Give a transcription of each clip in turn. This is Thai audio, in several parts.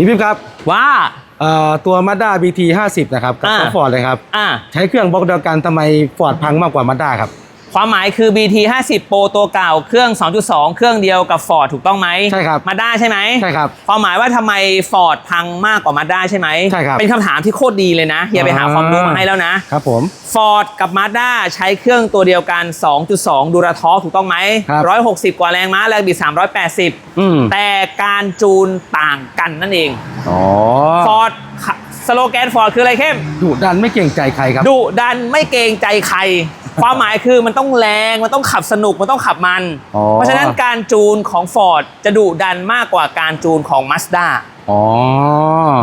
พี่พิมพ์ครับว่า เอ่อตัว Mazda BT 50นะครับกับอ่าตัวฟอร์ดเลยครับ อะใช้เครื่องบล็อกเดียวกันทำไมฟอร์ดพังมากกว่า Mazda ครับ ความหมายคือ BT 50 Pro ตัวเก่าเครื่อง 2.2 เครื่องเดียวกับ Ford ถูกต้องไหมใช่ครับมาด้าใช่ไหมใช่ครับความหมายว่าทำไม Ford พังมากกว่ามาด้าใช่ไหมใช่ครับเป็นคำถามที่โคตรดีเลยนะเฮียไปหาความรู้มาให้แล้วนะ ครับผม Ford กับ Mazda ใช้เครื่องตัวเดียวกัน 2.2 ดูราทอถูกต้องไหมครับ 160 กว่าแรงม้าแรงบิด380 อืมแต่การจูนต่างกันนั่นเอง อ๋อ Ford สโลแกน Ford คืออะไรเข้ม ดุดันไม่เกรงใจใครครับ ดุดันไม่เกรงใจใคร ความหมายคือมันต้องแรงมันต้องขับสนุกมันต้องขับมัน อ๋อ เพราะฉะนั้นการจูนของ Ford จะดุดันมากกว่าการจูนของ Mazda อ๋อ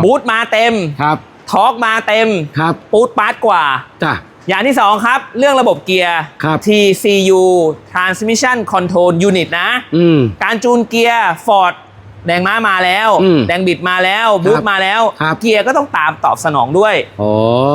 บูทมาเต็มครับทอร์กมาเต็มครับปูดปาร์ตกว่า จ้ะ อย่างที่2ครับ เรื่องระบบเกียร์ ครับ TCU Transmission Control Unit นะ อืม การจูนเกียร์ Ford แรงม้ามาแล้ว อืมแรงบิดมาแล้ว บูทมาแล้ว ครับ เกียร์ก็ต้องตามตอบสนองด้วย โอ้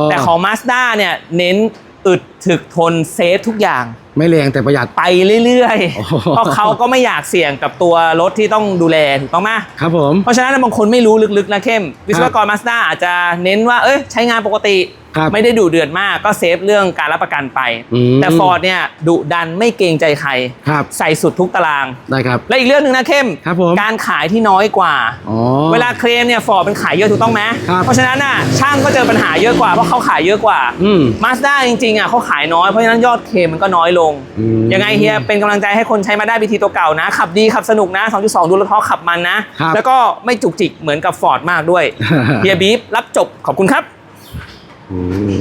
แต่ของ Mazda เนี่ยเน้น อึดถึกทนเซฟทุกอย่าง ไม่แรงแต่ประหยัด ไปเรื่อยโอ้โห ๆ เพราะเขาก็ไม่อยากเสี่ยงกับตัวรถที่ต้องดูแลถูกต้องไหมครับผม เพราะฉะนั้นบางคนไม่รู้ลึกๆนะเข้ม วิศวกร Mazda อาจจะเน้นว่าเอ้ยใช้งานปกติ ครับไม่ได้ดุเดือดมากก็เซฟเรื่องการรับประกันไป อืม แต่ Ford เนี่ยดุดันไม่เกรงใจใคร ครับใส่สุดทุกตาราง ได้ครับ และอีกเรื่องหนึ่งนะเข้ม ครับผม การขายที่น้อยกว่า อ๋อ เวลาเคลมเนี่ยฟอร์ดเป็นขายเยอะถูกต้องไหมครับ เพราะฉะนั้นน่ะช่างก็เจอปัญหาเยอะกว่าเพราะเขาขายเยอะกว่า อืม มาสด้าจริงๆอะเขาขายน้อยเพราะฉะนั้นยอดเคลมมันก็น้อยลง อืมยังไงเฮียเป็นกำลังใจให้คนใช้มาได้บีทีตัวเก่านะ ขับดีขับสนุกนะ 2.2 ดูแลวท้อขับมันนะ ครับ แล้วก็ไม่จุกจิกเหมือนกับฟอร์ดมากด้วย เฮียบีฟรับจบขอบคุณครับ อืม